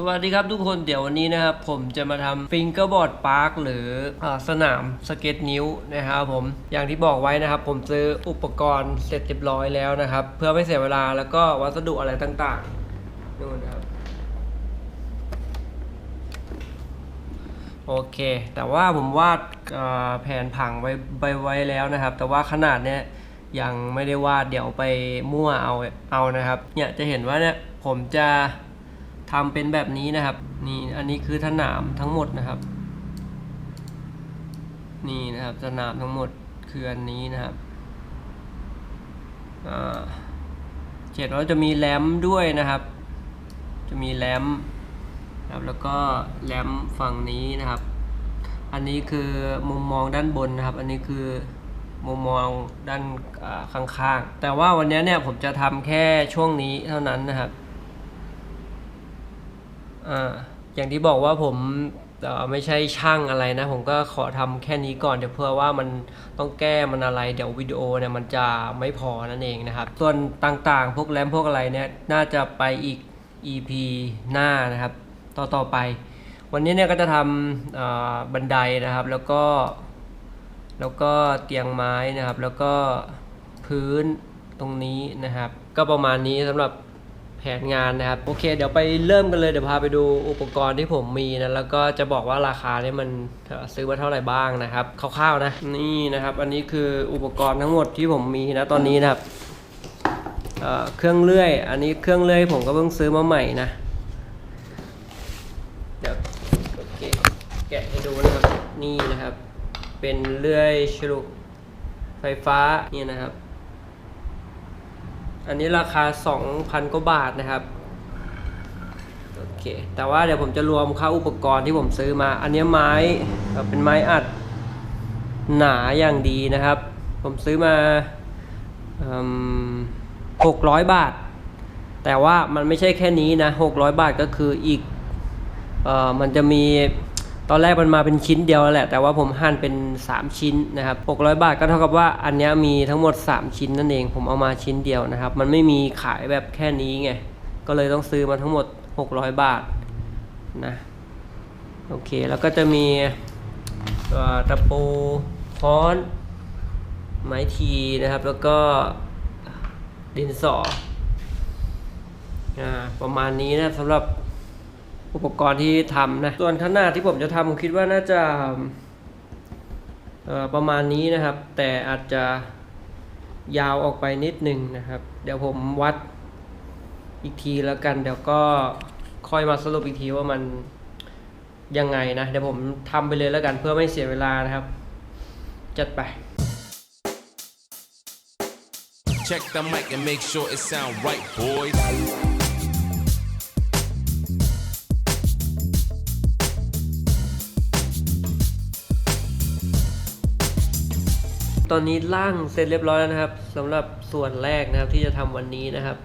สวัสดีครับทุกคนเดี๋ยววันนี้นะครับผมจะมาทำฟิงเกอร์บอร์ดพาร์คหรืออสนามสเก็ตนิ้วนะครับผมอย่างที่บอกไว้นะครับ ผมซื้ออุปกรณ์เสร็จเรียบร้อยแล้วนะครับ เพื่อไม่เสียเวลาแล้วก็วัสดุอะไรต่างๆนู่นครับโอเค แต่ว่าผมวาดเอ่อแผนผังไว้ไว้ไว้แล้วนะครับ แต่ว่าขนาดเนี้ยยังไม่ได้วาดเดี๋ยวไปมั่วเอาเอานะครับเนี่ยจะเห็นว่าเนี่ยผมจะ ทำเป็นแบบนี้นะครับนี่อันนี้คือสนามทั้งหมดนะครับ นี่นะครับสนามทั้งหมดคืออันนี้นะครับเจ็ดว่าจะมีแรมด้วยนะครับ จะมีแรมครับแล้วก็แรมฝั่งนี้นะครับ อันนี้คือมุมมองด้านบนนะครับ อันนี้คือมุมมองด้านข้างๆ แต่ว่าวันนี้เนี่ยผมจะทำแค่ช่วงนี้เท่านั้นนะครับ อ่าอย่างที่บอกว่าผมไม่ใช่ช่างอะไรนะ ผมก็ขอทำแค่นี้ก่อนเดี๋ยวเพื่อว่ามันต้องแก้มันอะไรเดี๋ยววิดีโอเนี่ยมันจะไม่พอนั่นเองนะครับ ส่วนต่างๆ พวกแรมพวกอะไรเนี่ยน่าจะไปอีก EP หน้านะครับ ต่อต่อไป วันนี้เนี่ยก็จะทำบันไดนะครับ แล้วก็ แล้วก็เตียงไม้นะครับ แล้วก็พื้นตรงนี้นะครับ ก็ประมาณนี้สำหรับ แผนงานนะครับ โอเค เดี๋ยวไปเริ่มกันเลย เดี๋ยวพาไปดูอุปกรณ์ที่ผมมีนะ แล้วก็จะบอกว่าราคาเนี่ยมันซื้อมาเท่าไหร่บ้างนะครับ คร่าวๆนะ นี่นะครับ อันนี้คืออุปกรณ์ทั้งหมดที่ผมมีนะตอนนี้นะครับเเครื่องเลื่อย อันนี้เครื่องเลื่อยผมก็เพิ่งซื้อมาใหม่นะ เดี๋ยวโอเคแกะให้ดูนะครับ นี่นะครับ เป็นเลื่อยฉลุไฟฟ้า นี่นะครับ อันนี้ราคา 2,000กว่าบาทนะครับโอเคแต่ว่าเดี๋ยวผมจะรวมค่าอุปกรณ์ที่ผมซื้อมา อันนี้ไม้เป็นไม้อัดหนาอย่างดีนะครับ ผมซื้อมาหกร้อยบาท แต่ว่ามันไม่ใช่แค่นี้นะ600บาทก็คืออีกเอ่อมันจะมี ตอนแรกมันมาเป็นชิ้นเดียวแหละ แต่ว่าผมหั่นเป็น 3 ชิ้นนะครับ600 บาทก็เท่ากับว่าอันนี้มีทั้งหมด 3 ชิ้นนั่นเอง ผมเอามาชิ้นเดียวนะครับ มันไม่มีขายแบบแค่นี้ไง ก็เลยต้องซื้อมาทั้งหมด 600 บาทนะ โอเค แล้วก็จะมีเอ่อตะปูค้อน ไม้ทีนะครับ แล้วก็ดินสออประมาณนี้นะสำหรับ อุปกรณ์ที่ทำนะ ส่วนขนาดที่ผมจะทำผมคิดว่าน่าจะประมาณนี้นะครับ แต่อาจจะยาวออกไปนิดนึงนะครับ เดี๋ยวผมวัดอีกทีแล้วกัน เดี๋ยวก็ค่อยมาสรุปอีกทีว่ามันยังไงนะ เดี๋ยวผมทำไปเลยแล้วกันเพื่อไม่เสียเวลานะครับ จัดไป Check the mic and make sure it sound right, boys. ตอนนี้ร่างเสร็จเรียบร้อยแล้วนะครับสำหรับส่วนแรกนะครับที่จะทำวันนี้นะครับ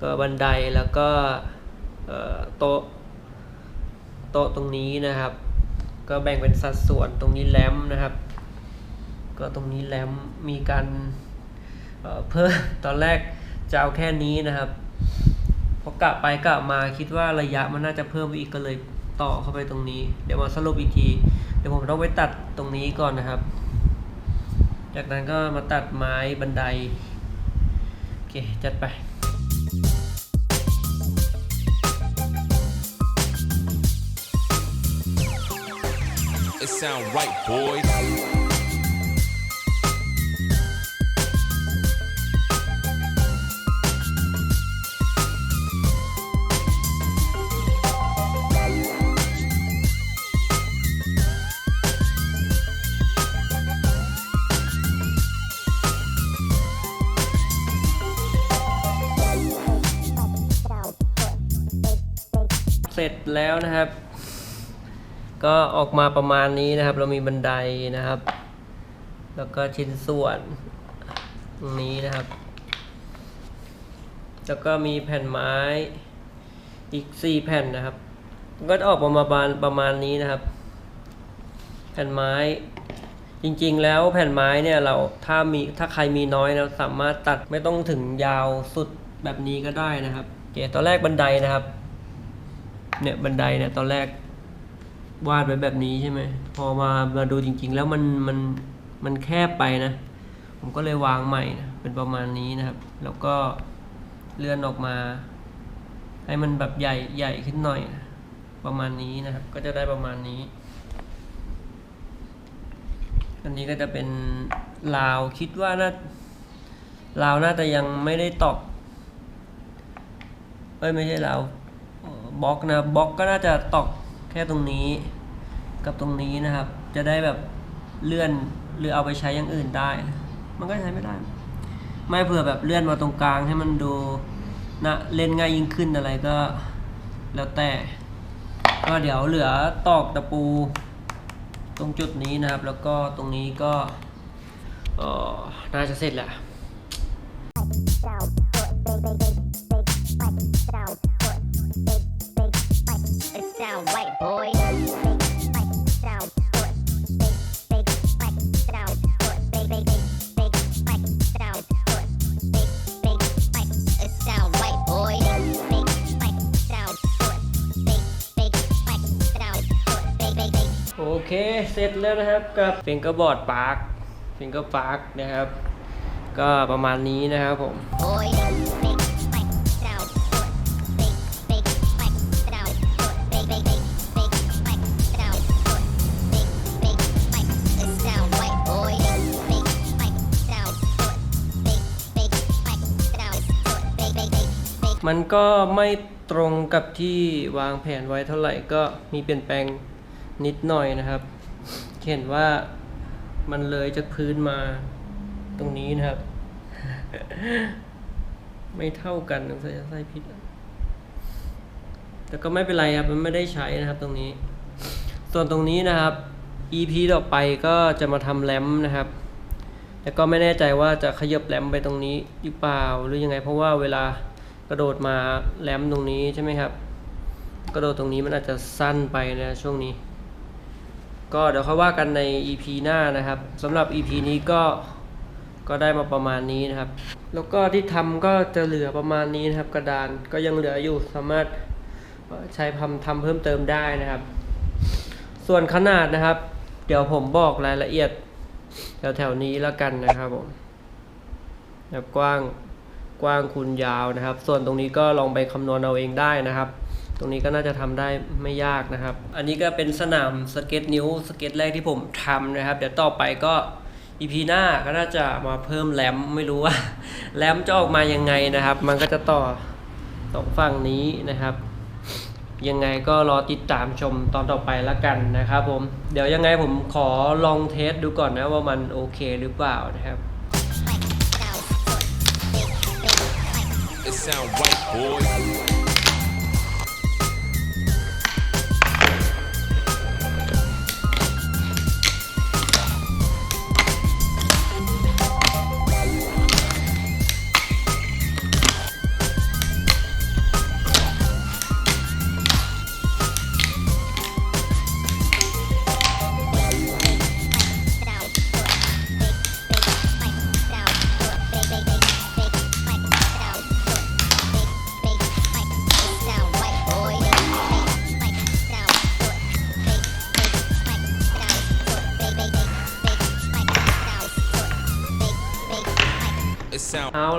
ก็บันไดแล้วก็โต๊ะโต๊ะตรงนี้นะครับ ก็แบ่งเป็นสัดส่วนตรงนี้แรมนะครับ ก็ตรงนี้แรมมีการเเพิ่มตอนแรกจะเอาแค่นี้นะครับพอกะไปกะมาคิดว่าระยะมันน่าจะเพิ่มไปอีกก็เลยต่อเข้าไปตรงนี้ เดี๋ยวมาสรุปอีกที เดี๋ยวผมต้องไปตัดตรงนี้ก่อนนะครับ จากนั้นก็มาตัดไม้บันได โอเค จัดไป It sound right, boys. เสร็จแล้วนะครับ ก็ออกมาประมาณนี้นะครับ เรามีบันไดนะครับ แล้วก็ชิ้นส่วนนี้นะครับ แล้วก็มีแผ่นไม้อีกสี่แผ่นนะครับ ก็ออกมาประมาณประมาณนี้นะครับ แผ่นไม้จริงๆ แล้วแผ่นไม้เนี่ยเราถ้ามีถ้าใครมีน้อยเราสามารถตัดไม่ต้องถึงยาวสุดแบบนี้ก็ได้นะครับโอเคตอนแรกบันไดนะครับ เนี่ยบันไดเนี่ยตอนแรกวาดไว้แบบนี้ใช่ไหมพอมามาดูจริง ๆ แล้วมันมันมันแคบไปนะ ผมก็เลยวางใหม่นะเป็นประมาณนี้นะครับ แล้วก็เลื่อนออกมา ให้มันแบบใหญ่ใหญ่ขึ้นหน่อยนะประมาณนี้นะครับ ก็จะได้ประมาณนี้ อันนี้ก็จะเป็นลาวคิดว่าน่าลาวน่าจะยังไม่ได้ตอกเอ้ยไม่ใช่ลาว บล็อกนะบล็อกก็น่าจะตอกแค่ตรงนี้ กับตรงนี้นะครับ จะได้แบบเลื่อนหรือเอาไปใช้อย่างอื่นได้ มันก็ใช้ไม่ได้ ไม่เผื่อแบบเลื่อนมาตรงกลางให้มันดูนะเล่นง่ายยิ่งขึ้นอะไรก็แล้วแต่ก็เดี๋ยวเหลือตอกตะปูตรงจุดนี้นะครับ แล้วก็ตรงนี้ก็น่าจะเสร็จแหละ เคเสร็จแล้วนะครับกับฟิงเกอร์บอร์ดพาร์คฟิงเกอร์พาร์คนะครับ ก็ประมาณนี้นะครับผมมันก็ไม่ตรงกับที่วางแผนไว้เท่าไหร่ก็มีเปลี่ยนแปลง นิดหน่อยนะครับ เห็นว่ามันเลยจากพื้นมาตรงนี้นะครับ ไม่เท่ากันใส่ใส่ผิดแต่ก็ไม่เป็นไรครับ มันไม่ได้ใช้นะครับตรงนี้ ส่วนตรงนี้นะครับ EP ต่อไปก็จะมาทำแรมนะครับ แต่ก็ไม่แน่ใจว่าจะขยับแรมไปตรงนี้หรือเปล่าหรือยังไง เพราะว่าเวลากระโดดมาแรมตรงนี้ใช่ไหมครับ กระโดดตรงนี้มันอาจจะสั้นไปนะช่วงนี้ ก็เดี๋ยวค่อยว่ากันใน EP หน้านะครับสำหรับ EP นี้ก็ก็ได้มาประมาณนี้นะครับ แล้วก็ที่ทำก็จะเหลือประมาณนี้นะครับ กระดานก็ยังเหลืออยู่สามารถใช้ทำทำเพิ่มเติมได้นะครับ ส่วนขนาดนะครับ เดี๋ยวผมบอกรายละเอียดแถวๆนี้แล้วกันนะครับผมแบบกว้างกว้างคูณยาวนะครับ ส่วนตรงนี้ก็ลองไปคำนวณเอาเองได้นะครับ รงนี้ก็น่าจะทำได้ไม่ยากนะครับ อันนี้ก็เป็นสนามสเก็ตนิ้วสเก็ตแรกที่ผมทำนะครับ เดี๋ยวต่อไปก็อีพีหน้าก็น่าจะมาเพิ่มแรมไม่รู้ว่าแรมจะออกมายังไงนะครับ มันก็จะต่อสองฝั่งนี้นะครับ ยังไงก็รอติดตามชมตอนต่อไปละกันนะครับผม เดี๋ยวยังไงผมขอลองเทสดูก่อนนะว่ามันโอเคหรือเปล่านะครับ It sound white boy.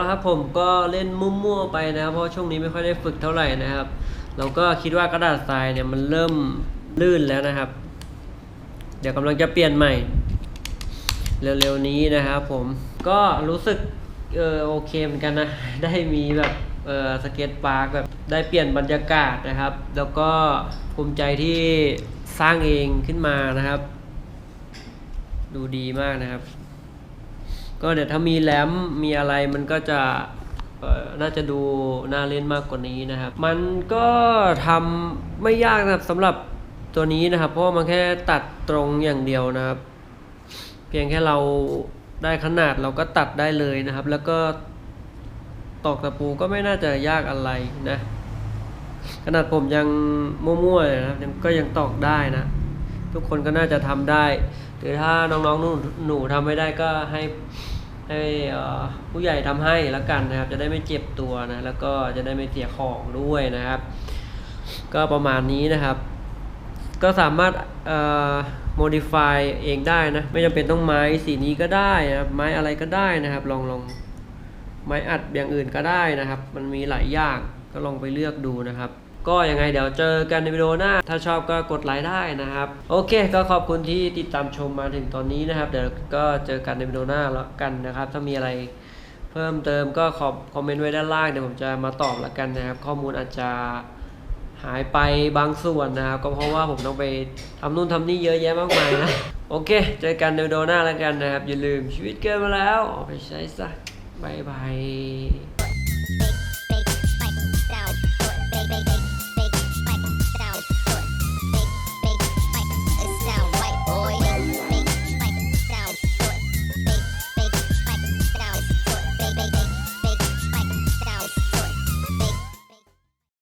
ก็เละครับผมก็เล่นมั่วๆไปนะครับเพราะช่วงนี้ไม่ค่อยได้ฝึกเท่าไหร่นะครับเราก็คิดว่ากระดาษทรายเนี่ยมันเริ่มลื่นแล้วนะครับ เดี๋ยวกำลังจะเปลี่ยนใหม่ เร็วๆนี้นะครับผมก็รู้สึกเออโอเคเหมือนกันนะ ได้มีแบบเออสเก็ตพาร์คแบบได้เปลี่ยนบรรยากาศนะครับ แล้วก็ภูมิใจที่สร้างเองขึ้นมานะครับ ดูดีมากนะครับ ก็เดี๋ยวถ้ามีแรมมีอะไรมันก็จะน่าจะดูน่าเล่นมากกว่านี้นะครับ มันก็ทำไม่ยากนะครับสำหรับตัวนี้นะครับ เพราะมันแค่ตัดตรงอย่างเดียวนะครับ เพียงแค่เราได้ขนาดเราก็ตัดได้เลยนะครับ แล้วก็ตอกตะปูก็ไม่น่าจะยากอะไรนะ ขนาดผมยังมั่วๆนะครับยังก็ยังตอกได้นะ ทุกคนก็น่าจะทำได้ หรือถ้าน้องๆหนูหนูทำไม่ได้ก็ให้ ให้ผู้ใหญ่ทำให้แล้วกันนะครับ จะได้ไม่เจ็บตัวนะแล้วก็จะได้ไม่เสียของด้วยนะครับ ก็ประมาณนี้นะครับ ก็สามารถเอ่อ modify เองได้นะ ไม่จำเป็นต้องไม้สีนี้ก็ได้นะครับไม้อะไรก็ได้นะครับ ลองลองไม้อัดอย่างอื่นก็ได้นะครับ มันมีหลายอย่างก็ลองไปเลือกดูนะครับ ก็ยังไงเดี๋ยวเจอกันในวิดีโอหน้า ถ้าชอบก็กดไลค์ได้นะครับ โอเค ก็ขอบคุณที่ติดตามชมมาถึงตอนนี้นะครับ เดี๋ยวก็เจอกันในวิดีโอหน้าแล้วกันนะครับ ถ้ามีอะไรเพิ่มเติมก็ขอบคอมเมนต์ไว้ด้านล่างเดี๋ยวผมจะมาตอบล้วกันนะครับ ข้อมูลอาจจะหายไปบางส่วนนะครับ ก็เพราะว่าผมต้องไปทำนู่นทำนี่เยอะแยะมากมายนะ โอเค เจอกันในวิดีโอหน้าแล้วกันนะครับ อย่าลืมชีวิตเกินมาแล้วออกไปใช้ซะบายบาย